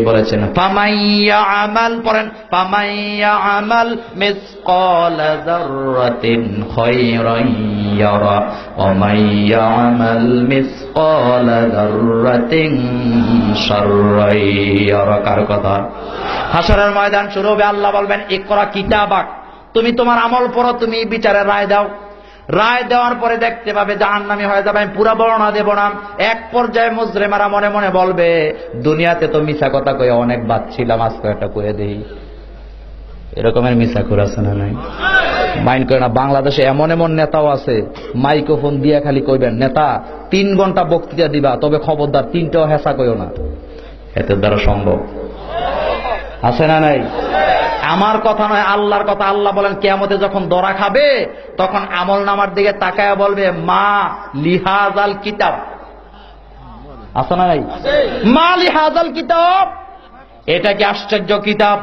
বলেছেন ফামাইয়া আমাল পড়েন ফামাইয়া আমাল মিসকাল যাররাতিন খায়রান ওয়া আমাল মিসকাল যাররাতিন শাররান কার কথা? হাসরের ময়দান শুরু হবে, আল্লাহ বলবেন, ইকরা কিতাবাক, তুমি তোমার আমল পড়ো, তুমি বিচারের রায় দাও। রায় দেওয়ার পরে দেখতে পাবে জাহান্নামি হয়ে যাবে, আমি পুরা বর্ণনা দেব না। এক পর্যায়ে মুজরেমারা মনে মনে বলবে, দুনিয়াতে তো মিশা কথা কয়ে অনেক বাচ্ছিলাম, আজকে একটা কয়ে দেই। এরকমের মিশা করে আছে না নাই? মাইন্ড করে না, বাংলাদেশে এমন এমন নেতাও আছে, মাইক্রোফোন দিয়ে খালি কইবেন, নেতা, তিন ঘণ্টা বক্তৃতা দিবা, তবে খবরদার, তিনটাও হেসা কইও না। এতে দ্বারা সম্ভব। আছে না নাই? আমার কথা নয়, আল্লাহর কথা। আল্লাহ বলেন, কেয়ামতে যখন দরা খাবে, তখন আমল নামার দিকে তাকায় বলবে, মা লিহাজাল কিতাব। আছে না নাই? মা লিহাজাল কিতাব। এটা কি আশ্চর্য কিতাব?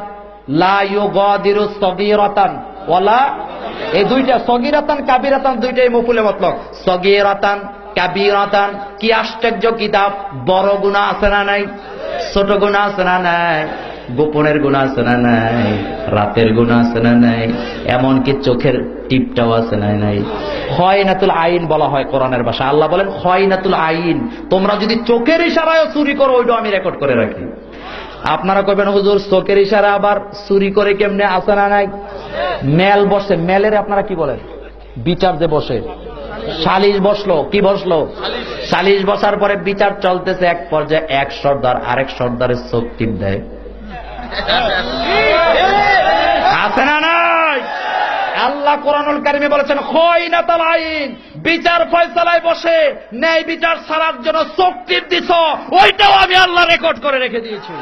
এই দুইটা, সগীরাতান, কাবিরাতান, দুইটাই সগীরাতান, কাবিরাতান, কি আশ্চর্য কিতাব? বড় গুনাহ আছে না নাই? ছোট গুনাহ আছে না নাই? গোপনের গুণা আছে না নাই? রাতের গুণা আছে না নাই? এমনকি চোখের টিপটাও আছে না নাই? খয়নাতুল আইন বলা হয় কোরআনের ভাষা আল্লাহ বলেন, খয়নাতুল আইন। তোমরা যদি চোখের ইশারায় চুরি করো ওইটা আমি রেকর্ড করে রাখি। আপনারা কবেন হুজুর, চোখের ইশারা আবার চুরি করে কেমনে আছে না নাই? মেল বসে। মেলের আপনারা কি বলেন? বিচার যে বসে। সালিশ বসল, কি বসল? সালিশ বসার পরে বিচার চলতেছে এক পর্যায়ে, এক সর্দার, আরেক সর্দারের চোখ টিপ দেয়। আছে না নাই? আল্লাহ কোরআনুল কারিমে বলেছেন খয়না তাল আইন, বিচার ফয়সালায় বসে ন্যায় বিচার ছাড়ার জন্য টিপ দিছ, ওইটাও আমি আল্লাহ রেকর্ড করে রেখে দিয়েছি।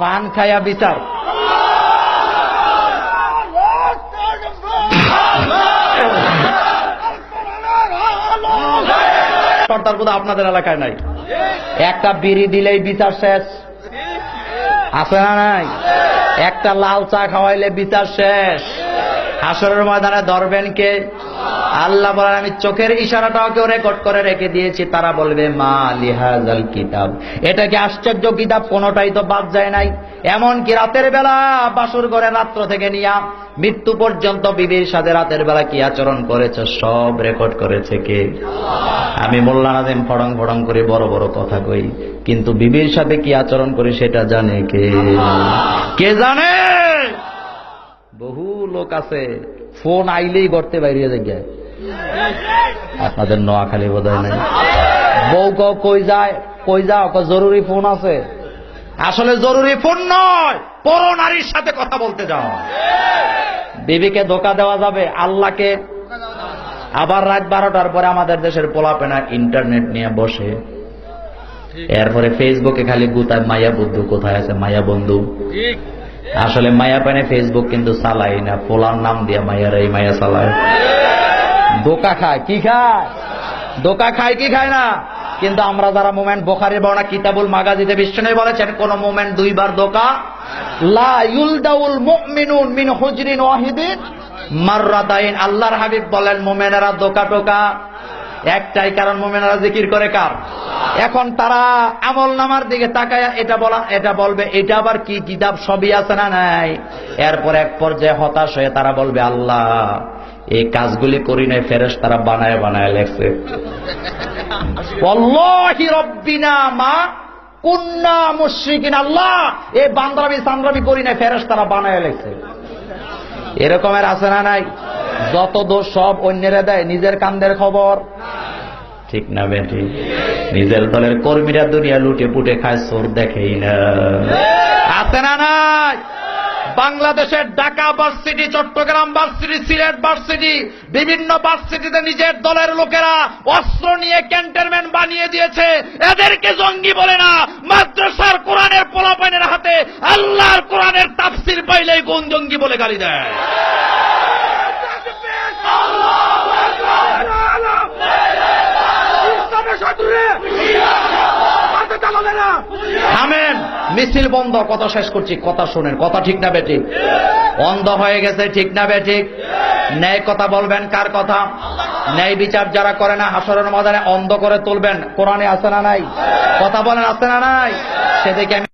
পান খায়া বিচার। সর্দার বোধ আপনাদের এলাকায় নাই। একটা বিড়ি দিলেই বিচার শেষ। আছে না নাই? একটা লাল চা খাওয়াইলে বিচার শেষ। হাসরের ময়দানে ধরবেন কে? আল্লাহ বলেন, আমি চোখের ইশারাটাও কেউ রেকর্ড করে রেখে দিয়েছি। তারা বলবে, মা লিহাজাল কিতাব। এটা কি আশ্চর্য কিতাব? কোনোটাই তো বাদ যায় নাই। এমন কি রাতের বেলা বাসুর ঘরে রাত্র থেকে নিয়া মৃত্যু পর্যন্ত বিবির সাথে রাতের বেলা কি আচরণ করেছে? সব রেকর্ড করেছে কে? আমি মোল্লা নাজিম ফড়ং ফড়ং করে বড় বড় কথা কই, কিন্তু বিবির সাথে কি আচরণ করি সেটা জানে কে? কে জানে? বহু লোক আছে, ফোন আইলেই গড়তে বাইরে যায় আপনাদের নোয়াখালী বোধ হয় নাই। বউ কই যায়? কই যাও? জরুরি ফোন আছে। আসলে জরুরি ফোন নয় পর নারীর সাথে কথা বলতে যাও। বিবিকে ধোকা দেওয়া যাবে, আল্লাহকে আবার রাত বারোটার পরে আমাদের দেশের পোলাপেনা ইন্টারনেট নিয়ে বসে। এরপরে ফেসবুকে খালি গুতায় মায়া বন্ধু কোথায় আছে মায়া বন্ধু? আসলে মায়া পানে ফেসবুক কিন্তু চালাই না। পোলার নাম দিয়ে মায়ার এই মায়া চালায়। দোকা খায় কি খায়? দোকা খায় কি খায় না? কিন্তু আমরা যারা মোমেন্ট বোখারি বর্ণা কিতাবুল মাগাজিতে বিষ্ণু বলেছেন কোন মোমেন্ট দুইবার দোকা লা ইউলদাউল মুমিনুন মিন হুজরিন ওয়াহিদিন। মাররাদাইন, আল্লাহর হাবিব বলেন, মোমেনেরা দোকা টোকা। একটাই কারণ, মোমেনারা জিকির করে কার? এখন তারা আমল নামার দিকে তাকায় এটা বলা, এটা বলবে, এটা আবার কি কিতাব, সবই আছে না নাই? এরপর এক পর্যায়ে হতাশ হয়ে তারা বলবে, আল্লাহ, এই কাজগুলি করি নাই ফেরেস তারা বানায় বানায় লেখছে। মা কুন্না মুশরিকিন, আল্লাহ, এই বান্দ্রামি সান্দ্রামি করি নাই ফেরেস তারা বানায় লেখছে। এরকমের আছে না নাই? যত দোষ সব অন্যেরা দেয়, নিজের কান্দের খবর। ঠিক না বেটি? নিজের দলের কর্মীরা দুনিয়া লুটে পুটে খায় সোর দেখেই না। আছে না নাই? বাংলাদেশের Dhaka varsity, Chattogram varsity, Sylhet varsity, বিভিন্ন ভার্সিটিতে নিজের দলের লোকেরা অস্ত্র নিয়ে ক্যান্টনমেন্ট বানিয়ে দিয়েছে। এদেরকে জঙ্গি বলে না। মাদ্রাসার কোরআনের পোলাপাইনের হাতে আল্লাহর কোরআনের তাফসির কোন জঙ্গি বলে গালি দেয়? থামেন, মিছিল বন্ধ, কথা শেষ করছি, কথা শোনেন, কথা ঠিক না বেঠিক? অন্ধ হয়ে গেছে, ঠিক না বেঠিক? ন্যায় কথা বলবেন কার কথা? ন্যায় বিচার যারা করে না, হাসরের ময়দানে অন্ধ করে তুলবেন। কোরআনে আছে না নাই? কথা বলেন, আছে না নাই? সেদিকে আমি